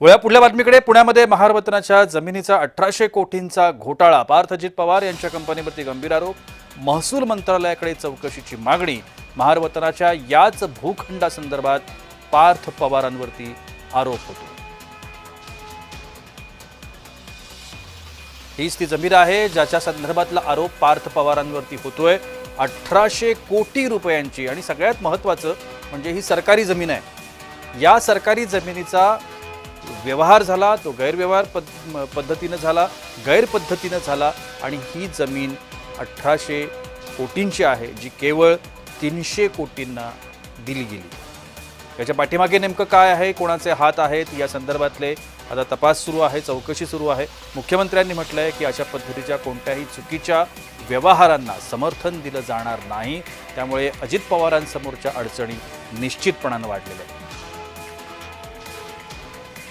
वळ्या पुढल्या बातमीकडे. पुण्यामध्ये महारवतनाच्या जमिनीचा अठराशे कोटींचा घोटाळा. पार्थ अजित पवार यांच्या कंपनीवरती गंभीर आरोप. महसूल मंत्रालयाकडे चौकशीची मागणी. महारवतनाच्या याच भूखंडासंदर्भात पार्थ पवारांवरती आरोप होतो. हीच ती जमीन आहे ज्याच्या संदर्भातला आरोप पार्थ पवारांवरती होतोय. अठराशे कोटी रुपयांची आणि सगळ्यात महत्त्वाचं म्हणजे ही सरकारी जमीन आहे. या सरकारी जमिनीचा व्यवहार झाला तो गैरव्यवहार पद म- पद्धतीनं झाला गैरपद्धतीनं झाला आणि ही जमीन अठराशे कोटींची आहे जी केवळ तीनशे कोटींना दिली गेली. याच्या पाठीमागे नेमकं काय आहे कोणाचे हात आहेत या संदर्भातले आता तपास सुरू आहे चौकशी सुरू आहे. मुख्यमंत्र्यांनी म्हटलं आहे की अशा पद्धतीच्या कोणत्याही चुकीच्या व्यवहारांना समर्थन दिलं जाणार नाही. त्यामुळे अजित पवारांसमोरच्या अडचणी निश्चितपणानं वाढलेल्या आहेत.